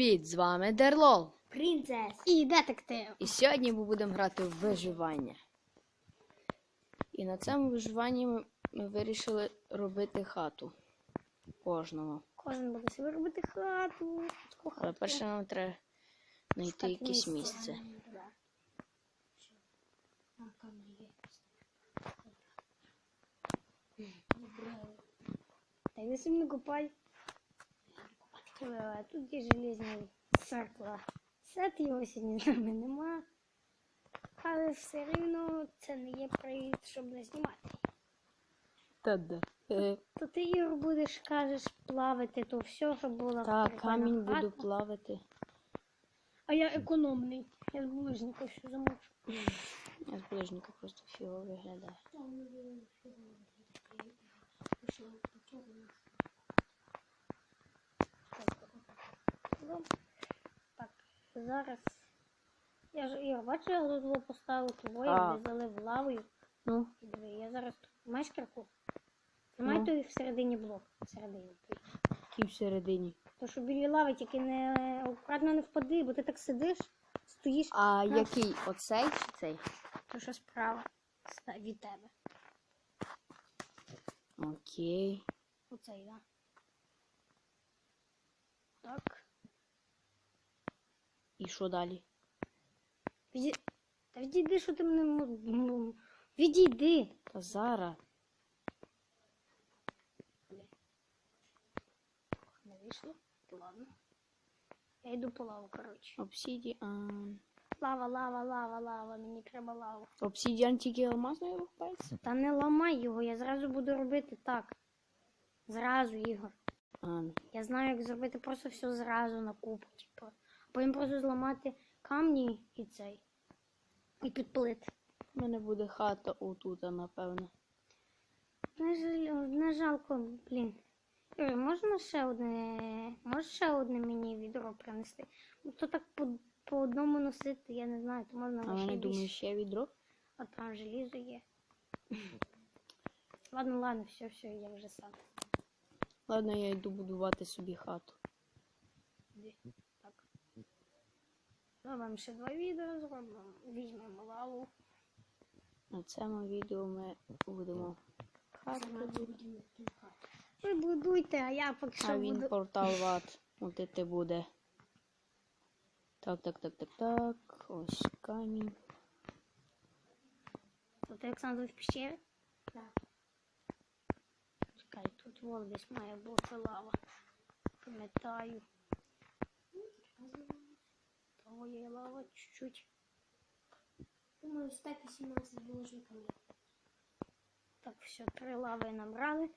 Привіт! З вами Дерлол. Принцес і детектив. І сьогодні ми будемо грати в виживання. І на цьому виживанні ми, ми вирішили робити хату кожного. Кожен буде собі робити хату. Але перше нам треба знайти якесь місце. Та собі не купай. Е, Тут є железні церква. Сет його сьогодні з нами нема. Але все рівно це не є привід, щоб не знімати. Та да. Е, То ти Ігор будеш, кажеш, плавати, то все, щоб було Та прикольна камінь буду плавати. А я економний. Я з булижника все замочу. Я з ближника просто фіго виглядає. Так, зараз. Я ж я бачу, я тут поставив твоє, А. де залив лавою. Ну, Диви, я зараз тут маєш кірку? Тримай Ну. той всередині блок. Всередині ті всередині. То що біля лави тільки не акуратно не впади, бо ти так сидиш, стоїш, А Ну. який? Оцей чи цей? то що справа від тебе. Окей. Оцей, да. Так. І що далі? Віді... Та відійди, що ти мене. Відійди. Та зараз. Не вийшло? Ладно. Я йду по лаву, коротше. Обсідіан. Лава, лава, лава, лава. Мені треба лаву. Обсідіан тільки алмазною рухається? Та не ламай його, я зразу буду робити так. Зразу, Ігор. А, Я знаю, як зробити просто все зразу на купу. Типу. Потім просто зламати камні і цей. І підпалити. У мене буде хата отут, напевно. Не, жаль, не жалко, блін. Юрій, можна ще одне. Можеш ще одне мені відро принести? То так по, по одному носити, я не знаю, то можна А мене думаю, ще відро. А там желізо є. ладно, ладно, все, все, я вже сам. Ладно, я йду будувати собі хату. Іди. Зробимо ще два відео, зробимо. Візьмемо лаву. На цьому відео ми будемо хату. Ви будуйте, а я поки що А він буду. портал ват. Це буде. Так, так, так, так, так. Ось камінь. Тут Олександр в пещері? Так. Чекай, тут вон десь має бути лава. Пам'ятаю. Є лава чуть-чуть. Думаю, стаки 17 булыжниками. Так, все, три лави набрали.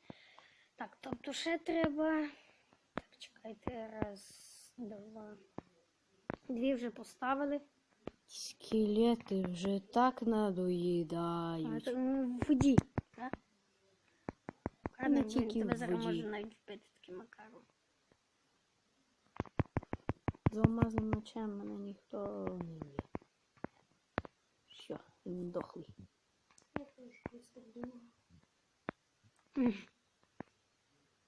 Так, тобто ще треба. Так, чекайте, раз, два. Дві вже поставили. Скелети вже так надоїдають. ну, воді, так? Ладно, тебе зараз можу навіть вбити таким макаром. З алмазним мечем мене ніхто не б'є. Що, він дохлий. Я колись так думала.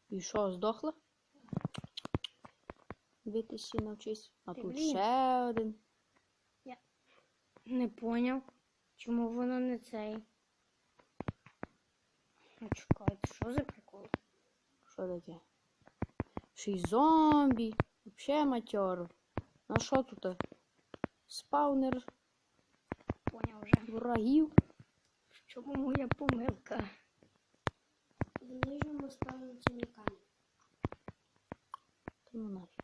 І що, здохла? Битися навчись. А Ти, тут блін. ще один. Не поняв, чому воно не цей. Ну, чекайте, що за прикол? Що таке? Ще й зомбі. Вообще матьор. На що тут? Спаунер Поняв вже. ворогів. В чому моя помилка? В нижньому спавному камінь. Та ну нафіг.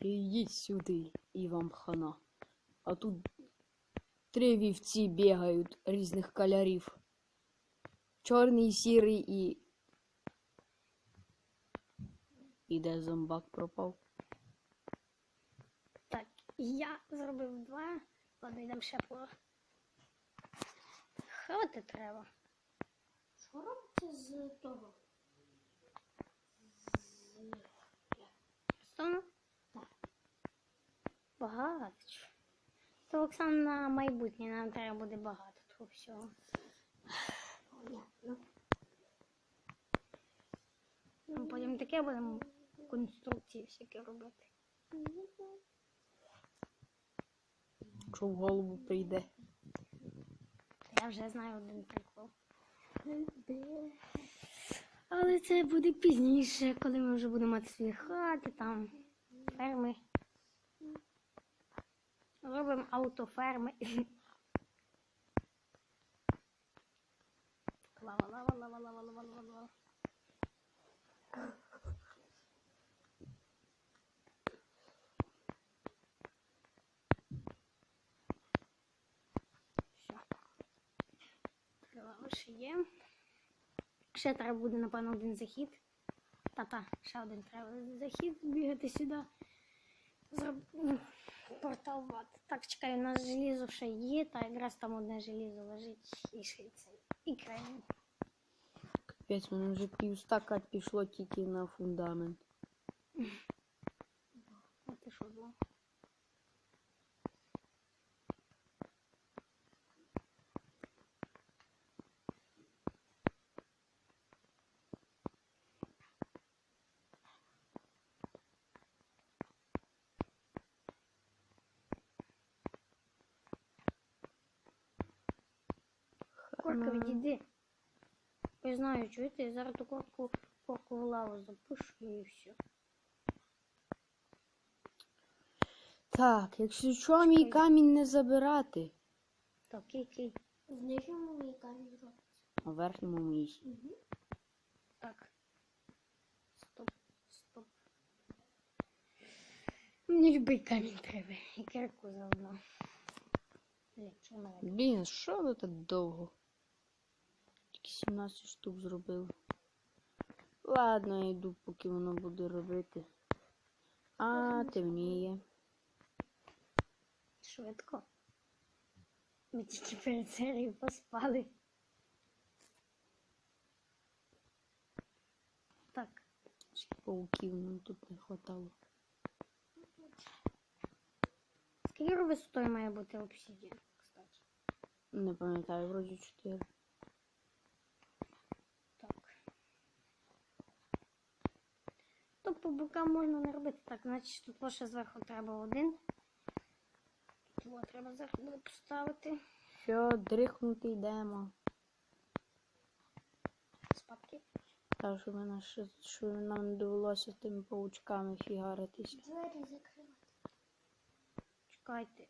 Ідіть сюди, і вам хана. А тут три вівці бігають різних кольорів. Чорний, сірий і. І де зомбак пропав? Так, я зробив два. Ладно, йдемо ще по. Хавати треба. Що робиться з того? Стono? Так. Багато. То Оксана на майбутнє нам треба буде багато того всього неприємно. Потім таке будемо конструкції всякі робити. Що в голову прийде. Я вже знаю один прикол. Але це буде пізніше, коли ми вже будемо мати свої хати, там ферми. Робимо автоферми. Лава, лава, лава, лава, лава, лава, лава. Все. Лава ще є. Ще треба буде, напевно, один захід. Та-та, ще один треба захід бігати сюди. Зроб... Портал ват. Так, чекай, у нас желізо ще є, та якраз там одне желізо лежить і ще. Крайне. Капець, мене вже півстака пішло тільки на фундамент. А ти що думав? Корка, відійди. Я знаю, чуєте, я зараз ту корку, корку в лаву запишу і все. Так, якщо що, мій камінь не забирати. Так, окей, окей. В нижньому мій камінь робиться. А в верхньому місці. Так. Стоп, стоп. Мені любий камінь треба. І кирку заодно. Блін, що ви так довго? Тільки 17 штук зробили. Ладно, я йду, поки воно буде робити. А, темніє. Швидко. Ми тільки перед серією поспали. Так, Пауків нам тут не хватало. скільки висотою має бути обсидіан, кстати? Не пам'ятаю, вроді 4. То по бокам можна не робити. Так, значить тут лише зверху треба один. Тут треба зверху буде поставити. Що, дрихнути йдемо. Спадки. Так, щоб, мене ще, щоб нам не довелося з тими паучками фігаритися. Двері закривати. Чекайте.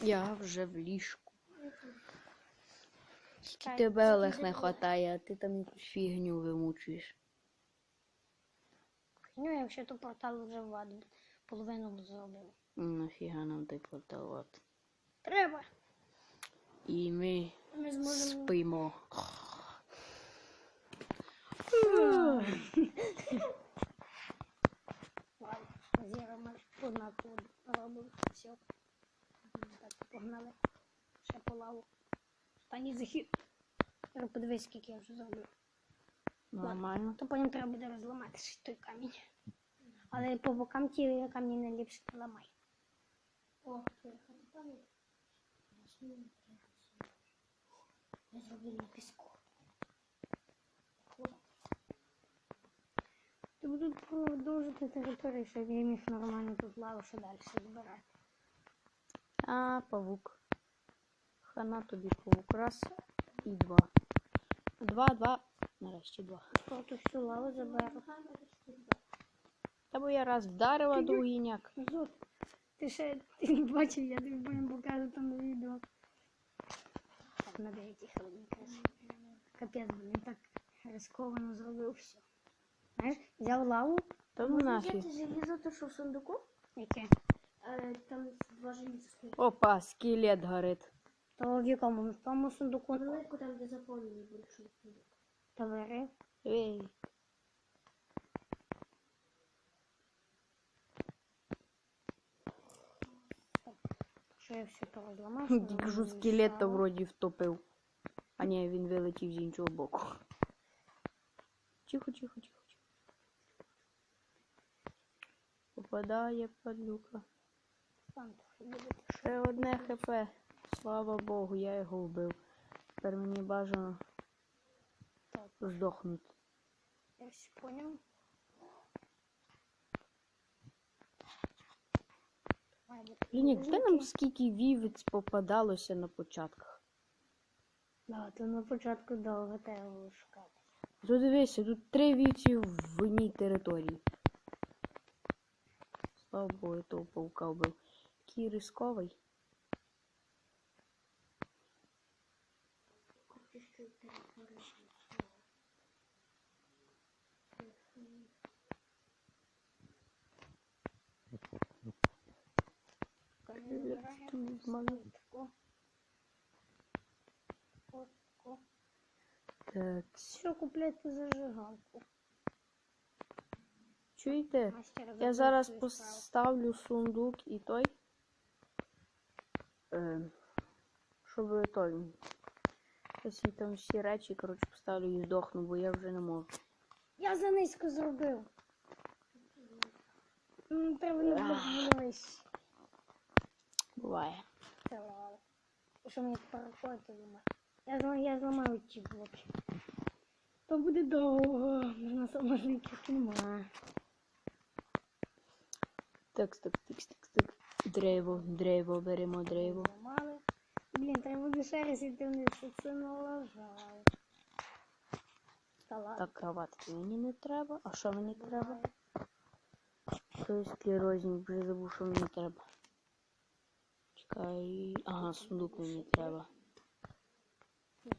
Я вже в ліжку. Чекайте. Тебе Олег не хватає, а ти там якусь фігню вимучуєш. Ну, якщо то портал вже вад половину зробив. Нафіга нам той портал от. Треба. І ми Ми зможемо. спимо. Ладно, Зіра ми однаково робимо. Все. Так, погнали. Ще по лаву. Останній захід. Зараз подивись, скільки я вже зробив. Нормально. То потім треба буде розламати ще той камінь. Але по бокам ті камні найліпше не ламай. О, приїхати пам'ять. Я зроблю на піску. Ти буду продовжити територію, щоб я міг нормально тут лаву ще далі збирати. А, павук. Хана тобі павук. І два. Два, два. Нарешті два. Просто всю лаву заберу. Та бо я раз вдарила, другий няк. Зот, ти ще ти не бачив, я тобі покажу там на відео. Так, на деякі хвилинки. Капець, блін, так рисковано зробив все. Знаєш, взяв лаву, Та ну нафіг. Взяти желізо, то що в сундуку? яке? Е, Там два стоїть. Опа, скелет горить. То в якому? В тому сундуку Велику там, де заповнений сундук. то бери. Ей. Що я все то розламав. Тільки що скелета вроді втопив. А ні, він вилетів з іншого боку. Тихо, тихо, тихо, тихо. Попадає падлюка. Ще одне хп. Слава Богу, я його вбив. Тепер мені бажано Так. здохнути. Я все понял. Блін, якби нам скільки вівець попадалося на початках. Да, то на початку довго треба шукати. То дивися, тут три вівці в одній території. Слава Богу, я того паука вбив. Який рисковий. Хочу ще територію. Тут мали. Так, Що купляти зажигалку? чуєте? Я зараз поставлю сундук і той. Е, щоб той. Ось і там всі речі, коротше, поставлю і здохну, бо я вже не можу. Я занизько зробив. Треба не було вниз. Буває. Це. І Що мені тепер робити? Я зламаю, я зламаю ці блоки. То буде довго. Можна саможників нема. Так, так, так, так, так. Древо, древо, беремо древо. Зламали. Блін, треба буде ще раз іти вниз, це налажав. Так, кроватки мені не треба. А що мені треба? Той склерозник, вже забув, що мені треба. Чекай. Ага, сундук мені треба. Ну.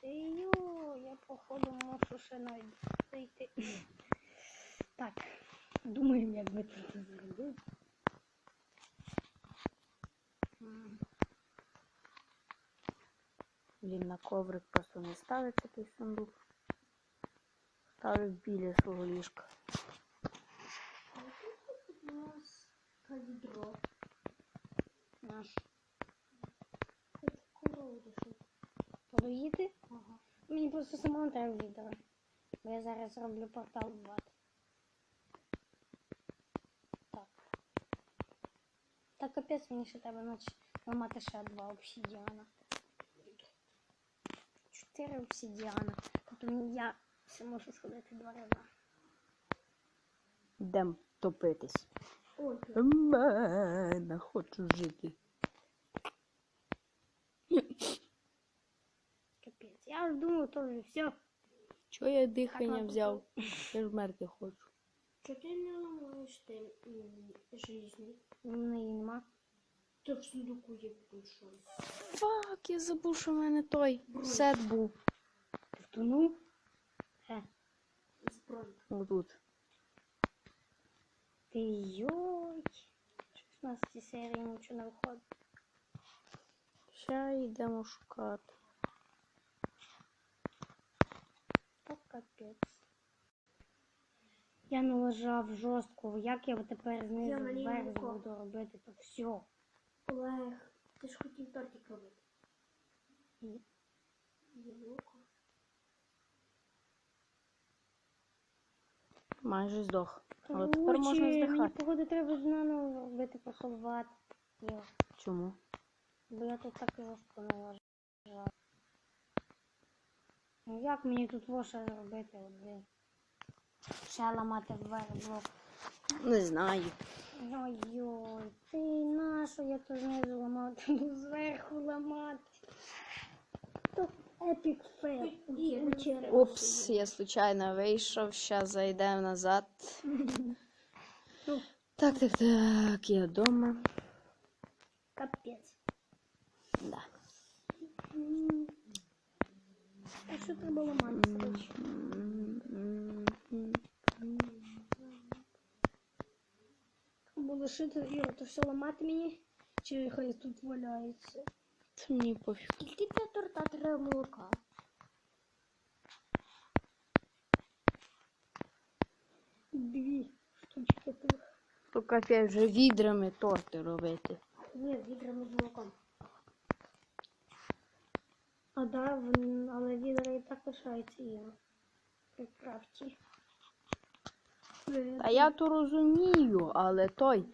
Ти йо, я походу можу ще навіть зайти. Так, думаємо, як би це зробити. Він на коврик просто не ставиться той сундук. Ставлю біля свого ліжка. нас відро. Наш. Хочу корову дешити. Подоїти? Ага. Мені просто самому треба відео. Бо я зараз роблю портал 2. Так. Так капець мені ще треба наче ламати ще два обсидіана. Чотири обсидіана. Тобто мені я ще можу сходити два рази. Йдем топитись. Мене хочу жити. Капець. Я ж думаю, то вже все. Чого я дихання ладно, взяв? Я ж вмерти хочу. що ти не ламаєш ти м, неї нема. То в сундуку є прийшов. Фак, я забув, що в мене той сет був. Втонув. Е. Отут. Йой. 16 серії нічого не виходить. Ще йдемо шукати. То капець. Я налажав жорстко. Як я тепер знизу вверх буду робити, то все. Олег, ти ж хотів тортик робити. І Майже здох. Але тепер можна здихати. погоди треба знову робити поховати. Йо. Чому? Бо я тут так жорстко налажав. Ну як мені тут воша зробити один? Ще ламати вверх блок. Не знаю. Ой-ой, ти нащо я то знизу ламав, ти зверху ламати. Епік фейл. Упс, я случайно вийшов, щас зайдемо назад. Так, так, так, я вдома. Капець. Да. А що треба ламати? Треба лишити Іра, то все ламати мені? Чи хай тут валяється? Це мені пофіг. Скільки для торта треба молока? Дві штучки тут. То капець вже відрами торти робити. Ні, відрами з молоком. А да, вон- але відра і так лишається Іра. При крафті. Та я то розумію, але той.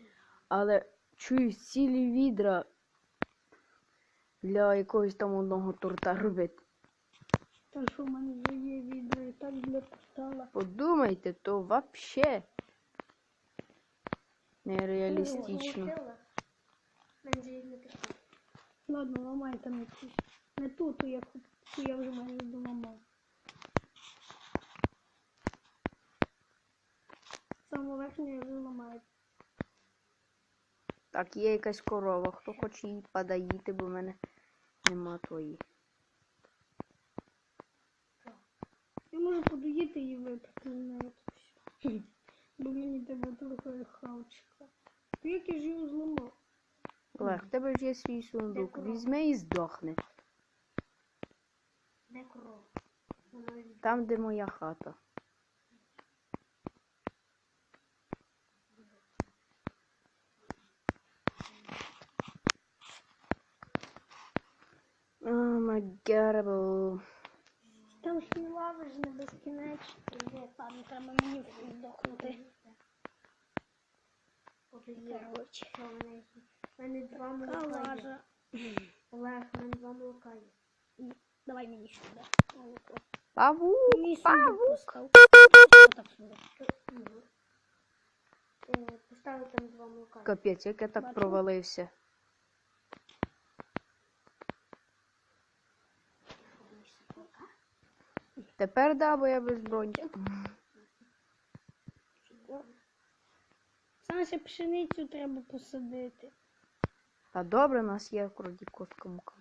Але чую цілі відра для якогось там одного торта робити. Та що в мене вже є відео і так для портала. Подумайте, то вообще нереалістично. Не. Ладно, ламай там якусь. Не ту, то я, ту я вже майже доламав. Саму верхню я вже ламаю. Так, є якась корова, хто хоче її подаїти, бо в мене нема твої. Я можу подоїти і випити на неї все. Бо мені треба трохи хавчика. То як я ж його зламав? Олег, в тебе ж є свій сундук. Візьми і здохни. Де? Вона від- Там, де моя хата. О, God. Там ж і лава ж не безкінечно. Є, Ладно, треба мені здохнути. Короче. В мене мене два молока є. лажа. Олег, в мене два молока є. Давай мені сюди. Молоко. Павук, Мені павук. так. Е, Поставив там два молока. Капець, як я так провалився. Тепер да, бо я без броні. Саме ще пшеницю треба посадити. Та добре, у нас є вроді костка мука.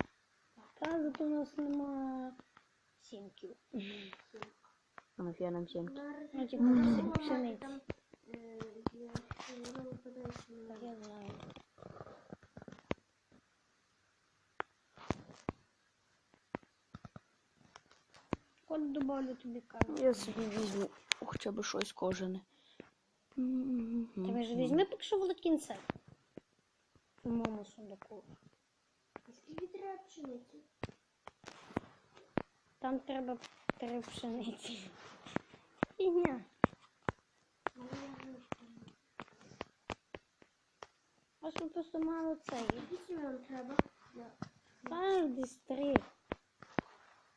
Та зато у нас нема сімків. А нафіга нам сімки. Ну, типу, пшениці. Там е, є, е, воно випадає, що не Так, я знаю. От добавлю тобі камеру. Я собі візьму хоча б щось кожане. Ти ж візьми поки що в кінце. У моєму сундуку. Скільки треба пшениці? Там треба три пшениці. Фігня. Ну, я знаю, що там. А що просто мало цей. Скільки вам треба? Я. Десь три.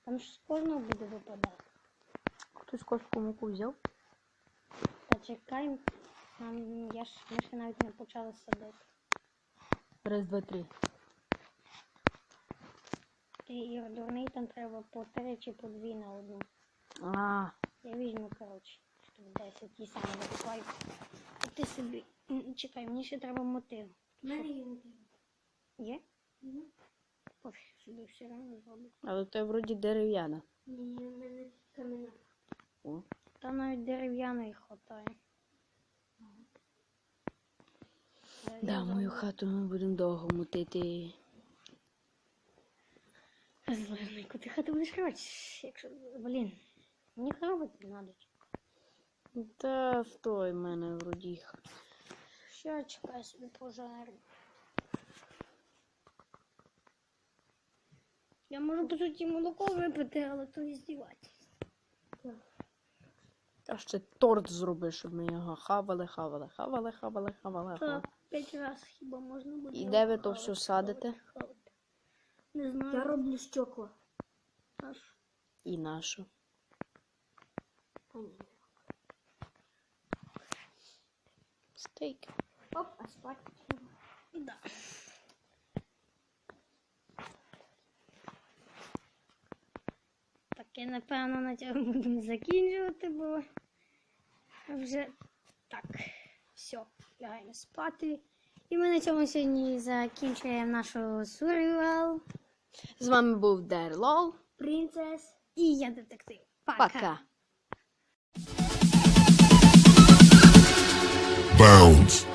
Там ж з кожного буде випадати. Хтось костку муку взяв? Та чекай, нам я ж ми ще навіть не почали садити. Раз, два, три. Ти Ігор дурний, там треба по три чи по дві на одну. А, Я візьму, коротше, штук 10 ті самі викупаю. А ти собі. Чекай, мені ще треба мотив. В мене є треба. Є? Мгм. Пофіг, собі все одно зроблю. але то вроді дерев'яна. Ні, в мене кам'яна. О. Та навіть дерев'яної хватає. Да, мою хату ми будемо довго мутити. Зелений, яку ти хату будеш ховати, якщо, блін, мені хавати треба. Та в той мене вроді. Що чекай собі пожарю. Я можу по суті молоко випити, але то і здіватись. Та ще торт зроби, щоб ми його хавали, хавали, хавали, хавали, хавали. хавали. Так, п'ять разів хіба можна буде. І де ви то все садите? Не знаю. Я роблю щокла. І нашу. Стейк. Оп, а спати. Да. Напевно на цьому будемо закінчувати, бо вже так, все, лягаємо спати. І ми на цьому сьогодні закінчуємо нашу survival. З вами був Дерлол. Принцес. І я детектив. Пока. Пока. Bounce.